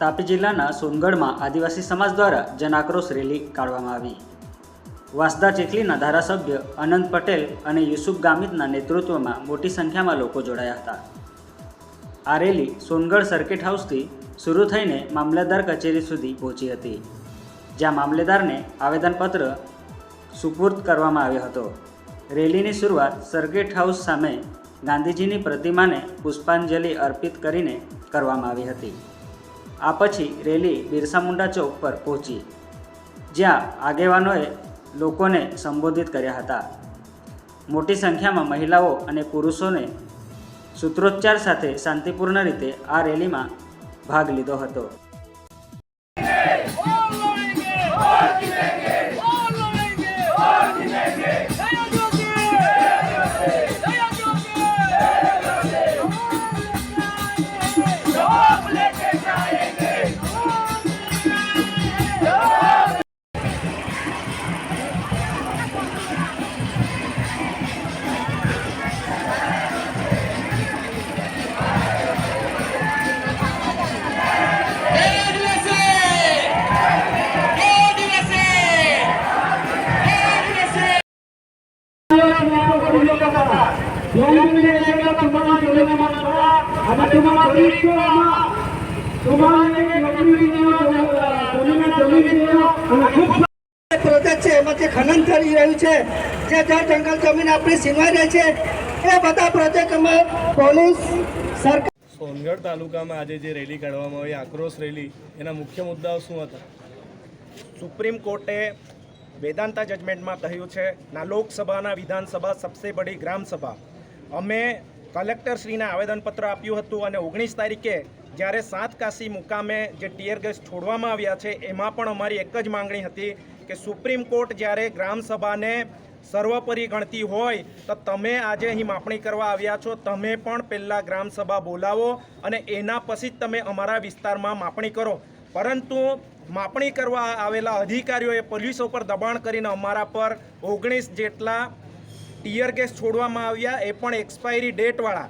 તાપી જિલ્લાના સોનગઢમાં આદિવાસી સમાજ દ્વારા જનાક્રોશ રેલી કાઢવામાં આવી. વાંસદા ચીખલીના ધારાસભ્ય અનંત પટેલ અને યુસુફ ગામિતના નેતૃત્વમાં મોટી સંખ્યામાં લોકો જોડાયા હતા. આ રેલી સોનગઢ સર્કિટ હાઉસથી શરૂ થઈને મામલતદાર કચેરી સુધી પહોંચી હતી, જ્યાં મામલેદારને આવેદનપત્ર સુપુર્દ કરવામાં આવ્યો હતો. રેલીની શરૂઆત સર્કિટ હાઉસ સામે ગાંધીજીની પ્રતિમાને પુષ્પાંજલિ અર્પિત કરીને કરવામાં આવી હતી. આ પછી રેલી બિરસા મુંડા ચોક પર પહોંચી. જ્યાં આગેવાનોએ લોકોને સંબોધિત કર્યા હતા. મોટી સંખ્યામાં મહિલાઓ અને પુરુષોને સૂત્રોચ્ચાર સાથે શાંતિપૂર્ણ રીતે આ રેલીમાં ભાગ લીધો હતો. પ્રોજેક્ટ છે એમાં ખનન થઈ રહ્યું છે જે જળ જંગલ જમીન આપણી સીમાઈ છે એ બધા પ્રોજેક્ટ અમે પોલીસ સોનગઢ તાલુકામાં આજે જે રેલી કાઢવામાં આવી, આક્રોશ રેલી, એના મુખ્ય મુદ્દાઓ શું હતા? સુપ્રીમ કોર્ટે વેદાંતા જજમેન્ટમાં કહ્યું છે, ના લોકસભાના વિધાનસભા સબસે બડી ગ્રામ સભા અમે કલેક્ટરશ્રીને આવેદનપત્ર આપ્યું હતું અને ઓગણીસ તારીખે જ્યારે સાત કાશી મુકામે જે ટીયર ગેસ છોડવામાં આવ્યા છે, એમાં પણ અમારી એક જ માંગણી હતી કે સુપ્રીમ કોર્ટ જ્યારે ગ્રામસભાને સર્વોપરી ગણતી હોય, તો તમે આજે અહીં માપણી કરવા આવ્યા છો. તમે પણ પહેલાં ગ્રામસભા બોલાવો અને એના પછી જ તમે અમારા વિસ્તારમાં માપણી કરો. પરંતુ માપણી કરવા આવેલા અધિકારીઓએ પોલીસો પર દબાણ કરીને અમારા પર ઓગણીસ જેટલા ટીયર ગેસ છોડવામાં આવ્યા, એ પણ એક્સપાયરી ડેટવાળા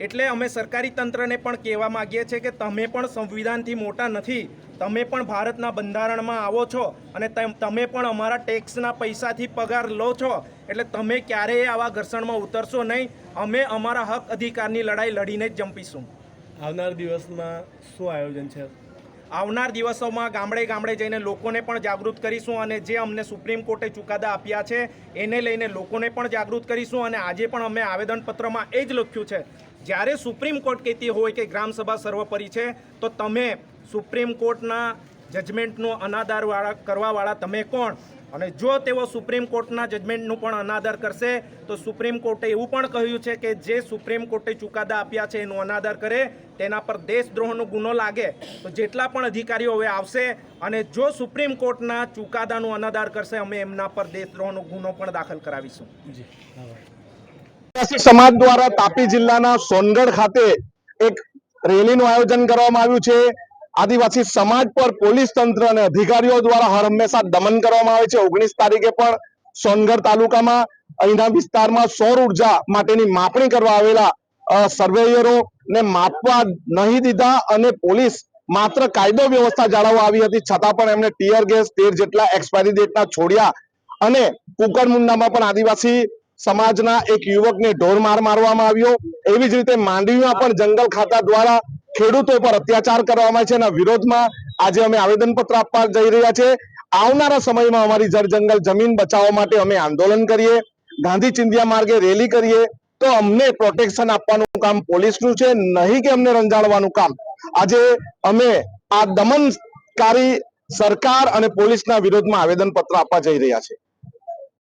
એટલે અમે સરકારી તંત્રને પણ કહેવા માગીએ છીએ કે તમે પણ સંવિધાનથી મોટા નથી, તમે પણ ભારતના બંધારણમાં આવો છો અને તમ- પણ અમારા ટેક્સના પૈસાથી પગાર લો છો. એટલે તમે ક્યારેય આવા ઘર્ષણમાં ઉતરશો નહીં. અમે અમારા હક અધિકારની લડાઈ લડીને જ જંપીશું. આવનાર દિવસમાં શું આયોજન છે? આવનાર દિવસોમાં ગામડે ગામડે જઈને લોકોને પણ જાગૃત કરીશું અને જે અમને સુપ્રીમ કોર્ટે ચુકાદા આપ્યા છે, એને લઈને લોકોને પણ જાગૃત કરીશું અને આજે પણ અમે આવેદનપત્રમાં એ જ લખ્યું છે, જ્યારે સુપ્રીમ કોર્ટ કહેતી હોય કે ગ્રામસભા સર્વોપરી છે, તો તમે સુપ્રીમ કોર્ટના જજમેન્ટનો અનાદારવાળા કરવાવાળા તમે કોણ? અને જો તેઓ સુપ્રીમ કોર્ટના જજમેન્ટનું પણ અનાદર કરશે તો સુપ્રીમ કોર્ટે એવું પણ કહ્યું છે કે જે સુપ્રીમ કોર્ટે ચુકાદા આપ્યા છે એનો અનાદર કરે તેના પર દેશદ્રોહનો ગુનો લાગે તો જેટલા પણ અધિકારીઓ હવે આવશે અને જો સુપ્રીમ કોર્ટના ચુકાદાનો અનાદર કરશે અમે એમના પર દેશદ્રોહનો ગુનો પણ દાખલ કરાવીશું. જી સમાજ દ્વારા તાપી જિલ્લાના સોનગઢ ખાતે એક રેલીનું આયોજન કરવામાં આવ્યું છે. આદિવાસી સમાજ પર પોલીસ તંત્ર અને અધિકારીઓ દ્વારા હર હંમેશા દમન કરવામાં આવે છે. ઓગણીસ તારીખે પણ સોનગઢ તાલુકામાં અહીંના વિસ્તારમાં સૌર ઊર્જા માટેની માપણી કરવા આવેલા સર્વેયરો ને માપવા નહીં દીધા અને પોલીસ માત્ર કાયદો વ્યવસ્થા જાળવવા આવી હતી. છતાં પણ એમને ટીયર ગેસ તેર જેટલા એક્સપાયરી ડેટના છોડ્યા અને કુકરમુંડામાં પણ આદિવાસી સમાજના એક યુવકને ઢોર માર મારવામાં આવ્યો. એવી જ રીતે માંડવીમાં પણ જંગલ ખાતા દ્વારા ખેડૂતો પર અત્યાચાર કરવામાં છે એના વિરોધમાં આજે અમે આવેદનપત્ર આપવા જઈ રહ્યા છે. આવનારા સમયમાં અમારી જળ જંગલ જમીન બચાવવા માટે અમે આંદોલન કરીએ, ગાંધી ચિંધિયા માર્ગે રેલી કરીએ, તો અમને પ્રોટેક્શન આપવાનું કામ પોલીસનું છે, નહીં કે અમને રંજાડવાનું કામ. આજે અમે આ દમનકારી સરકાર અને પોલીસના વિરોધમાં આવેદનપત્ર આપવા જઈ રહ્યા છે.